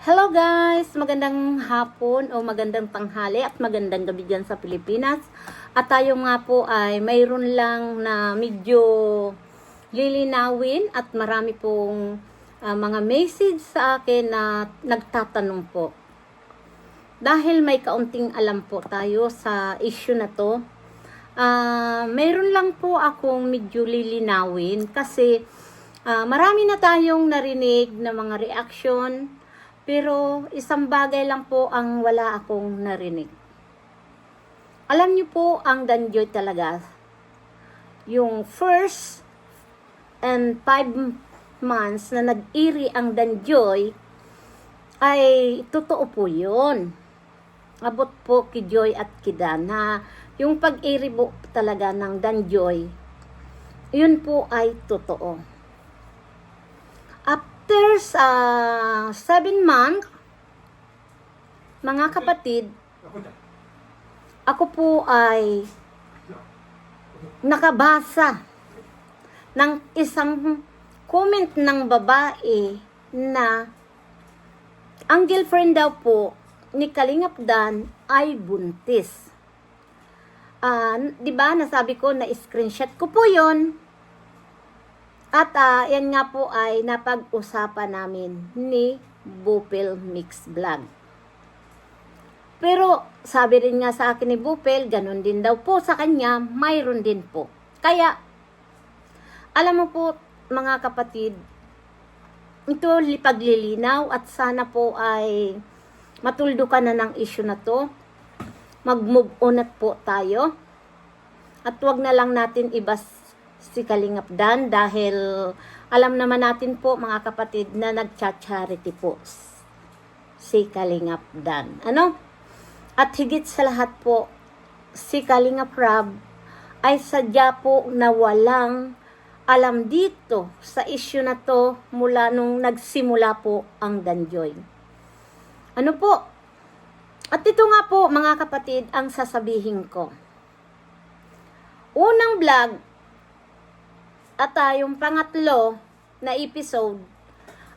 Hello guys! Magandang hapon o magandang tanghali at magandang gabi dyan sa Pilipinas. At tayo nga po ay mayroon lang na medyo lilinawin at marami pong ah, mga message sa akin na nagtatanong po. Dahil may kaunting alam po tayo sa issue na to, ah mayroon lang po akong medyo lilinawin kasi ah, marami na tayong narinig na mga reaction pero isang bagay lang po ang wala akong narinig. Alam niyo po ang danjoy talaga. Yung first and five months na nag-iri ang danjoy ay totoo po yun. Abot po ki Joy at Kidan na yung pag-iri po talaga ng danjoy, yun po ay totoo after sa seven month, mga kapatid, ako po ay nakabasa ng isang comment ng babae na ang girlfriend daw po ni Kalingap Dan ay buntis. Ah, 'di ba? Nasabi ko na screenshot ko po 'yon. At ah, yan nga po ay napag-usapan namin ni Bupel Mix Vlog. Pero sabi rin nga sa akin ni Bupel, ganun din daw po sa kanya, mayroon din po. Kaya, alam mo po mga kapatid, ito lipaglilinaw at sana po ay matuldo ka na ng issue na to. Mag-move on at po tayo. At wag na lang natin ibas si Kalingap Dan dahil alam naman natin po mga kapatid na nagcha-charity po si Kalingap Dan. Ano? At higit sa lahat po, si Kalingap Rab ay sadya po na walang alam dito sa issue na to mula nung nagsimula po ang Danjoy. Ano po? At ito nga po mga kapatid ang sasabihin ko. Unang vlog at ah, yung pangatlo na episode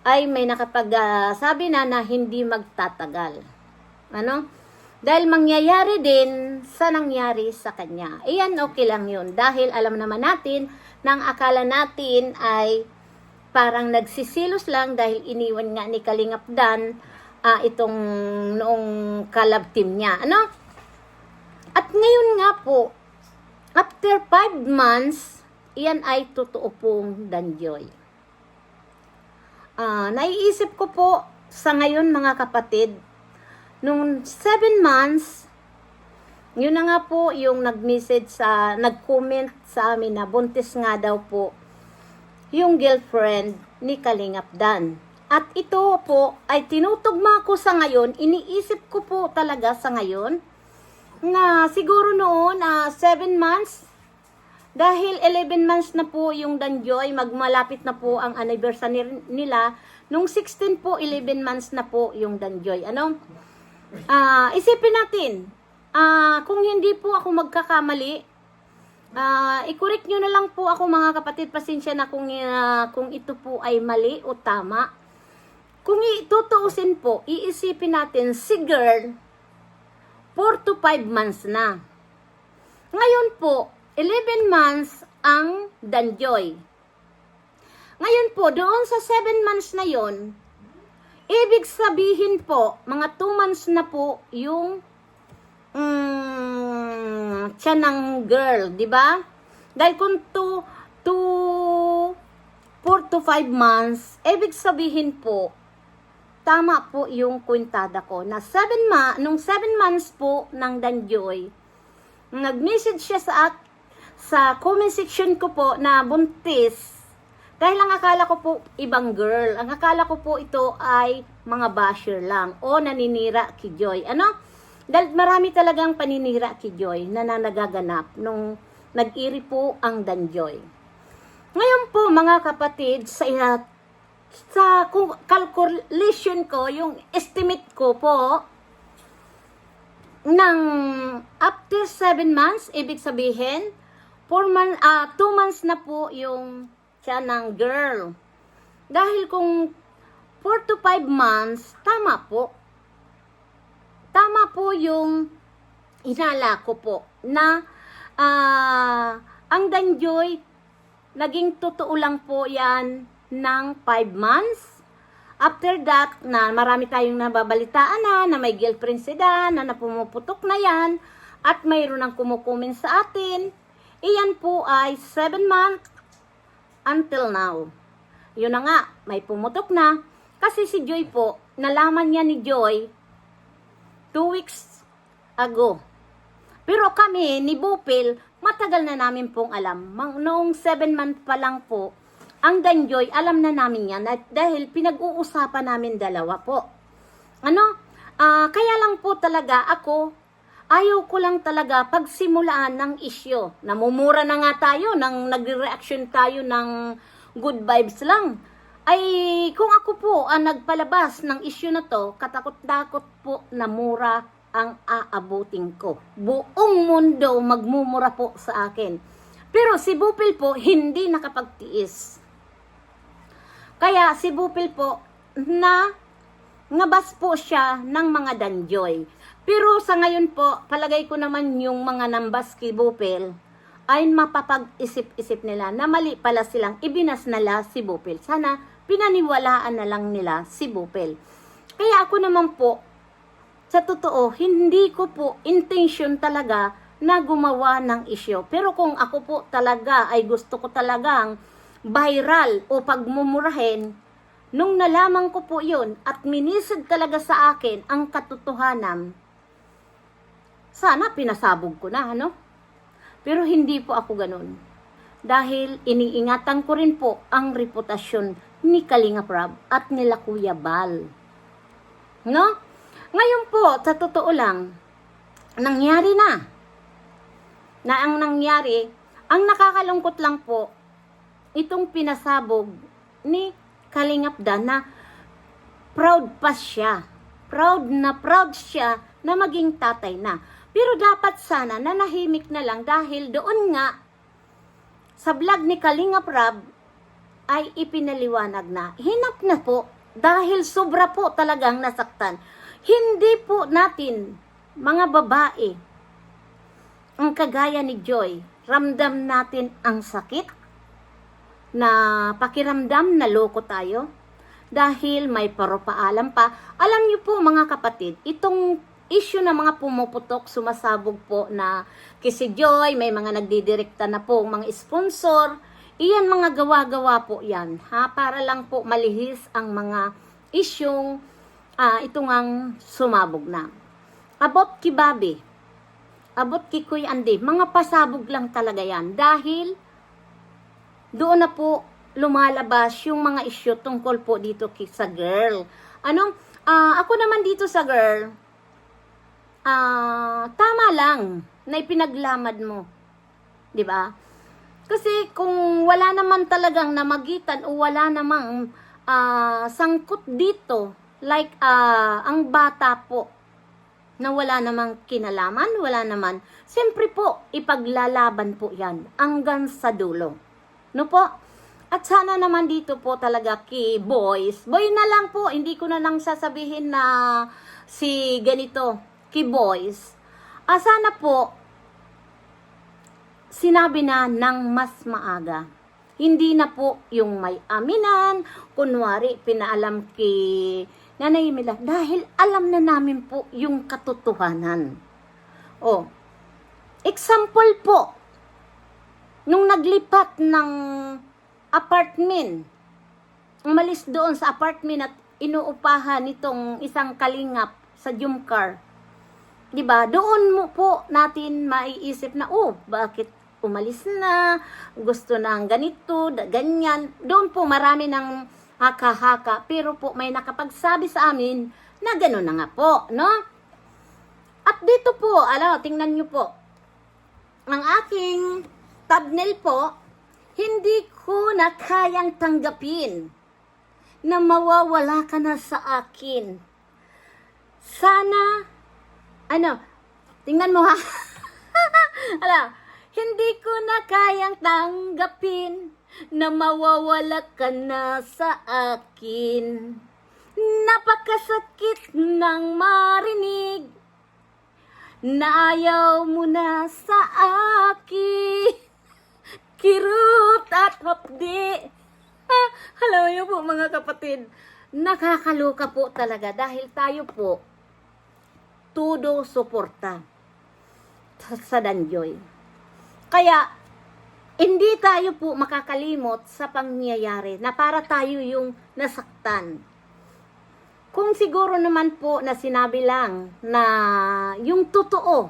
ay may nakapag-sabi na na hindi magtatagal. Ano? Dahil mangyayari din sa nangyari sa kanya. Iyan okay lang yun. Dahil alam naman natin na ang akala natin ay parang nagsisilos lang dahil iniwan nga ni Kalingap Dan ah, itong noong kalab team niya. Ano? At ngayon nga po, after five months, iyan ay totoo pong danjoy. Ah, naiisip ko po sa ngayon mga kapatid, nung seven months, yun na nga po yung nag-message sa, nag-comment sa amin na buntis nga daw po yung girlfriend ni Kalingap Dan. At ito po ay tinutugma ko sa ngayon, iniisip ko po talaga sa ngayon, na siguro noon, ah, 7 months, dahil 11 months na po yung Danjoy, magmalapit na po ang anniversary nila. Nung 16 po, 11 months na po yung Danjoy. Ano? Ah, isipin natin, ah, kung hindi po ako magkakamali, ah, i-correct nyo na lang po ako mga kapatid, pasensya na kung, ah, kung ito po ay mali o tama. Kung itutuusin po, iisipin natin si girl, 4 to 5 months na. Ngayon po, 11 months ang Danjoy. Ngayon po, doon sa 7 months na yon, ibig sabihin po, mga 2 months na po yung mm, siya ng girl, di ba? Dahil kung 2 to 4 to 5 months, ibig sabihin po, tama po yung kwintada ko na 7 ma nung 7 months po ng Danjoy, nag-message siya sa sa comment section ko po na buntis. Dahil ang akala ko po ibang girl. Ang akala ko po ito ay mga basher lang o naninira ki Joy. Ano? Dahil marami talagang paninira ki Joy na nanagaganap nung nag-iri po ang Danjoy. Ngayon po mga kapatid, sa sa kung calculation ko, yung estimate ko po, ng after 7 months, ibig sabihin, 4 months, ah, 2 months na po yung siya ng girl. Dahil kung 4 to 5 months, tama po. Tama po yung inala ko po na ah, ang Danjoy, naging totoo lang po yan ng 5 months. After that, na marami tayong nababalitaan na, na may girlfriend si Dan, na napumuputok na yan, at mayroon ang kumukumin sa atin. Iyan po ay 7 months until now. Yun na nga, may pumutok na. Kasi si Joy po, nalaman niya ni Joy 2 weeks ago. Pero kami, ni Bupil, matagal na namin pong alam. Noong 7 month pa lang po, ang Danjoy, alam na namin yan dahil pinag-uusapan namin dalawa po. Ano? Ah, kaya lang po talaga ako, ayaw ko lang talaga pagsimulaan ng isyo. Namumura na nga tayo, nang nagre-reaction tayo ng good vibes lang. Ay, kung ako po ang nagpalabas ng isyu na to, katakot-takot po na mura ang aabutin ko. Buong mundo magmumura po sa akin. Pero si Bupil po, hindi nakapagtiis. Kaya si Bupil po, na nabas po siya ng mga danjoy. Pero sa ngayon po, palagay ko naman yung mga nambas kay Bupil ay mapapag-isip-isip nila na mali pala silang ibinas nila si Bupil. Sana pinaniwalaan na lang nila si Bupil. Kaya ako naman po, sa totoo, hindi ko po intention talaga na gumawa ng isyo. Pero kung ako po talaga ay gusto ko talagang viral o pagmumurahin, nung nalaman ko po yun at minisid talaga sa akin ang katotohanan, sana pinasabog ko na, ano? Pero hindi po ako ganun. Dahil iniingatan ko rin po ang reputasyon ni Kalinga Prab at nila Kuya Bal. No? Ngayon po, sa totoo lang, nangyari na. Na ang nangyari, ang nakakalungkot lang po, itong pinasabog ni Kalingap Dan na proud pa siya. Proud na proud siya na maging tatay na. Pero dapat sana nanahimik na lang dahil doon nga sa vlog ni Kalingap Rab ay ipinaliwanag na hinap na po dahil sobra po talagang nasaktan. Hindi po natin, mga babae, ang kagaya ni Joy, ramdam natin ang sakit na pakiramdam na loko tayo dahil may paropaalam pa. Alam niyo po mga kapatid, itong issue na mga pumuputok, sumasabog po na kisi Joy, may mga nagdidirekta na po, mga sponsor, iyan mga gawa-gawa po yan, ha? Para lang po malihis ang mga isyong ah, ito ngang sumabog na. About kibabi, about kay Kuya Andi, mga pasabog lang talaga yan dahil doon na po lumalabas yung mga issue tungkol po dito kay sa girl. Anong, ah, ako naman dito sa girl, ah, tama lang na ipinaglamad mo. 'Di ba? Kasi kung wala naman talagang namagitan o wala namang ah, sangkot dito, like ah, ang bata po, na wala namang kinalaman, wala naman, siyempre po, ipaglalaban po yan hanggang sa dulo. No po? At sana naman dito po talaga kay boys, boy na lang po, hindi ko na lang sasabihin na si ganito, kay boys. Ah, sana po, sinabi na ng mas maaga. Hindi na po yung may aminan, kunwari pinaalam kay Nanay Mila, dahil alam na namin po yung katotohanan. Oh, example po, nung naglipat ng apartment, umalis doon sa apartment at inuupahan nitong isang kalingap sa Jumcar. 'Di ba? Doon mo po natin maiisip na, oh, bakit umalis na, gusto na ng ganito, ganyan. Doon po marami ng haka-haka, pero po may nakapagsabi sa amin na gano'n na nga po, no? At dito po, ala, tingnan nyo po, ang aking thumbnail po, hindi ko na kayang tanggapin na mawawala ka na sa akin. Sana, ano, tingnan mo ha. Ala, hindi ko na kayang tanggapin na mawawala ka na sa akin. Napakasakit ng marinig na ayaw mo na sa akin. Kirot at hapdi. Ah, alam niyo po mga kapatid, nakakaluka po talaga dahil tayo po tudo suporta sa Danjoy. Kaya, hindi tayo po makakalimot sa pangyayari na para tayo yung nasaktan. Kung siguro naman po na sinabi lang na yung totoo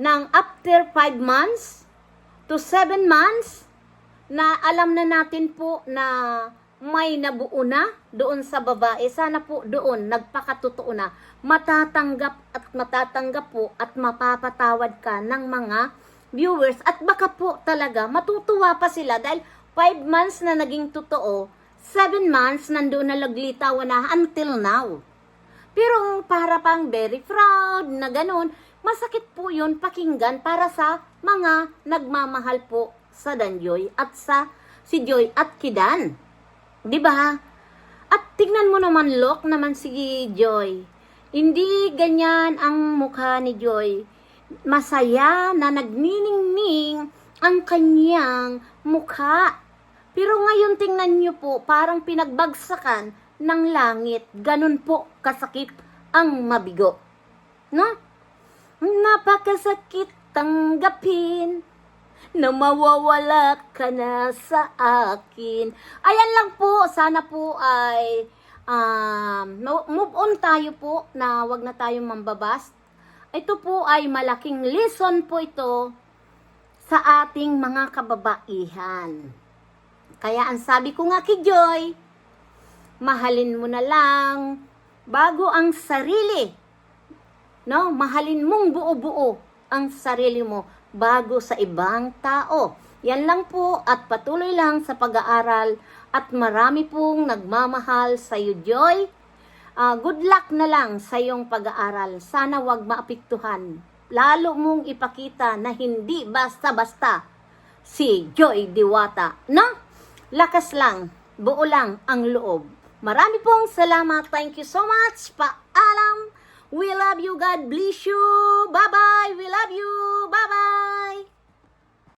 ng after 5 months to 7 months na alam na natin po na may nabuo na doon sa babae, sana po doon nagpakatotoo na matatanggap at matatanggap po at mapapatawad ka ng mga viewers at baka po talaga matutuwa pa sila dahil 5 months na naging totoo, 7 months nandoon na laglitawan na until now. Pero para pang very proud na ganun, masakit po yun pakinggan para sa mga nagmamahal po sa Danjoy at sa si Joy at Kidan. 'Di ba? At tignan mo naman look naman si Joy. Hindi ganyan ang mukha ni Joy. Masaya na nagniningning ang kanyang mukha. Pero ngayon tingnan niyo po, parang pinagbagsakan ng langit. Ganun po kasakit ang mabigo. No? Napakasakit tanggapin na mawawala ka na sa akin. Ayan lang po, sana po ay um, move on tayo po na wag na tayong mambabas. Ito po ay malaking lesson po ito sa ating mga kababaihan. Kaya ang sabi ko nga kay Joy, mahalin mo na lang bago ang sarili. No, mahalin mong buo-buo ang sarili mo bago sa ibang tao. Yan lang po at patuloy lang sa pag-aaral at marami pong nagmamahal sa iyo, Joy. Ah, good luck na lang sa iyong pag-aaral. Sana wag maapektuhan. Lalo mong ipakita na hindi basta-basta si Joy Diwata. No? Lakas lang, buo lang ang loob. Marami pong salamat. Thank you so much. Paalam. We love you. God bless you. Bye-bye. We love you. Bye-bye.